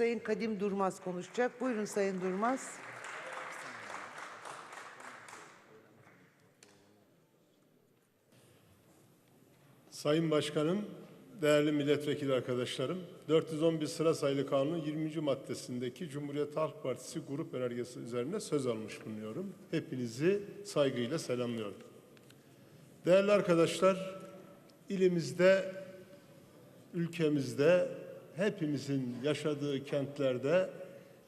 Sayın Kadim Durmaz konuşacak. Buyurun Sayın Durmaz. Sayın Başkanım, değerli milletvekili arkadaşlarım, 411 sıra sayılı kanunun 20. maddesindeki Cumhuriyet Halk Partisi grup önergesi üzerine söz almış bulunuyorum. Hepinizi saygıyla selamlıyorum. Değerli arkadaşlar, ilimizde, ülkemizde, hepimizin yaşadığı kentlerde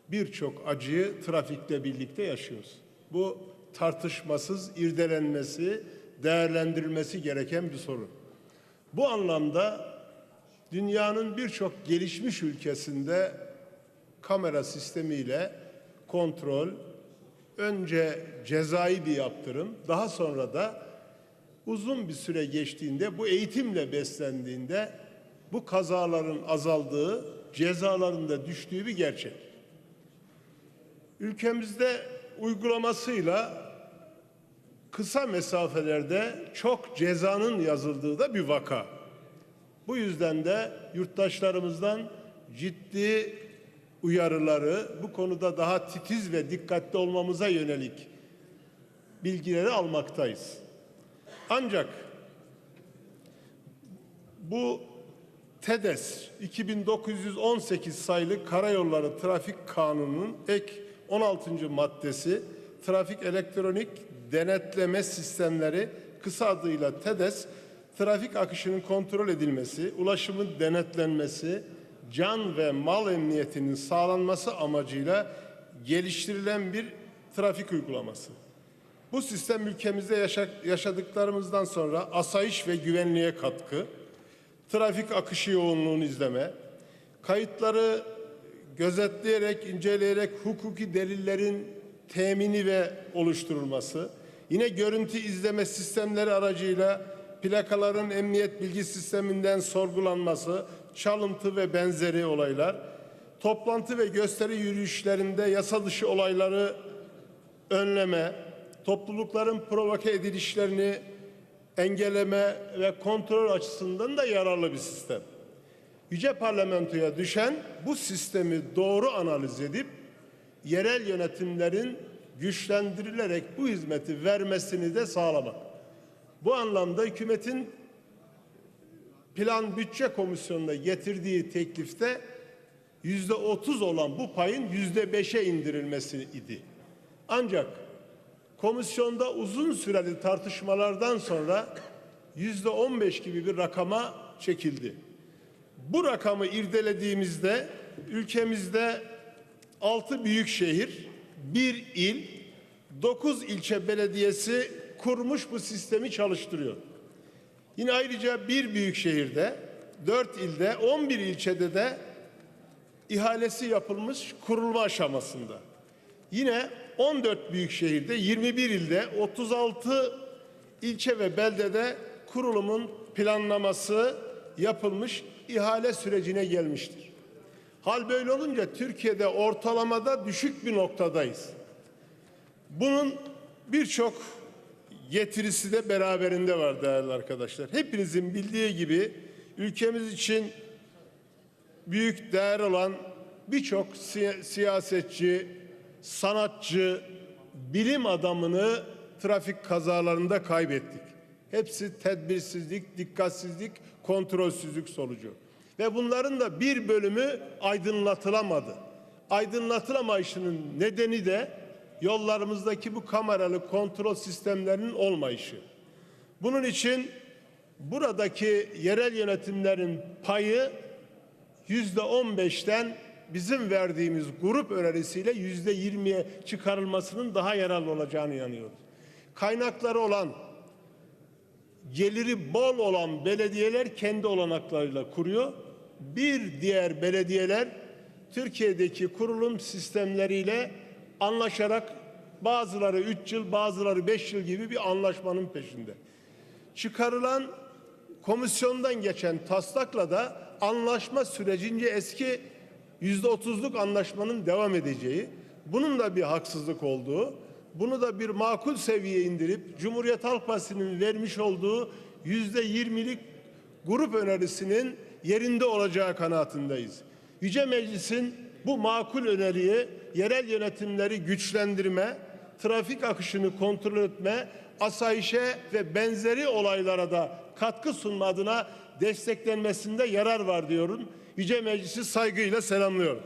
birçok acıyı trafikle birlikte yaşıyoruz. Bu tartışmasız irdelenmesi, değerlendirilmesi gereken bir sorun. Bu anlamda dünyanın birçok gelişmiş ülkesinde kamera sistemiyle kontrol, önce cezai bir yaptırım, daha sonra da uzun bir süre geçtiğinde, bu eğitimle beslendiğinde bu kazaların azaldığı, cezaların da düştüğü bir gerçek. Ülkemizde uygulamasıyla kısa mesafelerde çok cezanın yazıldığı da bir vaka. Bu yüzden de yurttaşlarımızdan ciddi uyarıları bu konuda daha titiz ve dikkatli olmamıza yönelik bilgileri almaktayız. Ancak bu TEDES 2918 sayılı Karayolları Trafik Kanunu'nun ek 16. maddesi trafik elektronik denetleme sistemleri kısa adıyla TEDES trafik akışının kontrol edilmesi, ulaşımın denetlenmesi, can ve mal emniyetinin sağlanması amacıyla geliştirilen bir trafik uygulaması. Bu sistem ülkemizde yaşa- yaşadıklarımızdan sonra asayiş ve güvenliğe katkı, trafik akışı yoğunluğunu izleme, kayıtları gözetleyerek, inceleyerek hukuki delillerin temini ve oluşturulması, yine görüntü izleme sistemleri aracıyla plakaların emniyet bilgi sisteminden sorgulanması, çalıntı ve benzeri olaylar, toplantı ve gösteri yürüyüşlerinde yasa dışı olayları önleme, toplulukların provoke edilişlerini engelleme ve kontrol açısından da yararlı bir sistem. Yüce Parlamentoya düşen bu sistemi doğru analiz edip yerel yönetimlerin güçlendirilerek bu hizmeti vermesini de sağlamak. Bu anlamda hükümetin Plan Bütçe Komisyonu'na getirdiği teklifte yüzde otuz olan bu payın yüzde beşe indirilmesi idi. Ancak komisyonda uzun süreli tartışmalardan sonra yüzde on beş gibi bir rakama çekildi. Bu rakamı irdelediğimizde ülkemizde altı büyük şehir, bir il, dokuz ilçe belediyesi kurmuş bu sistemi çalıştırıyor. Yine ayrıca bir büyük şehirde, dört ilde, on bir ilçede de ihalesi yapılmış kurulma aşamasında. Yine 14 büyük şehirde, 21 ilde, 36 ilçe ve beldede kurulumun planlaması yapılmış, ihale sürecine gelmiştir. Hal böyle olunca Türkiye'de ortalamada düşük bir noktadayız. Bunun birçok getirisi de beraberinde var değerli arkadaşlar. Hepinizin bildiği gibi ülkemiz için büyük değer olan birçok siya- siyasetçi, sanatçı, bilim adamını trafik kazalarında kaybettik. Hepsi tedbirsizlik, dikkatsizlik, kontrolsüzlük sonucu. Ve bunların da bir bölümü aydınlatılamadı. Aydınlatılamayışının nedeni de yollarımızdaki bu kameralı kontrol sistemlerinin olmayışı. Bunun için buradaki yerel yönetimlerin payı yüzde on beşten bizim verdiğimiz grup önerisiyle yüzde yirmiye çıkarılmasının daha yararlı olacağını inanıyoruz. Kaynakları olan, geliri bol olan belediyeler kendi olanaklarıyla kuruyor. Bir diğer belediyeler Türkiye'deki kurulum sistemleriyle anlaşarak bazıları 3 yıl, bazıları 5 yıl gibi bir anlaşmanın peşinde. Çıkarılan komisyondan geçen taslakla da anlaşma sürecince eski yüzde otuzluk anlaşmanın devam edeceği, bunun da bir haksızlık olduğu, bunu da bir makul seviyeye indirip Cumhuriyet Halk Partisi'nin vermiş olduğu yüzde yirmilik grup önerisinin yerinde olacağı kanaatindeyiz. Yüce Meclis'in bu makul öneriyi yerel yönetimleri güçlendirme, trafik akışını kontrol etme, asayişe ve benzeri olaylara da katkı sunma adına desteklenmesinde yarar var diyorum. Yüce Meclisi saygıyla selamlıyorum.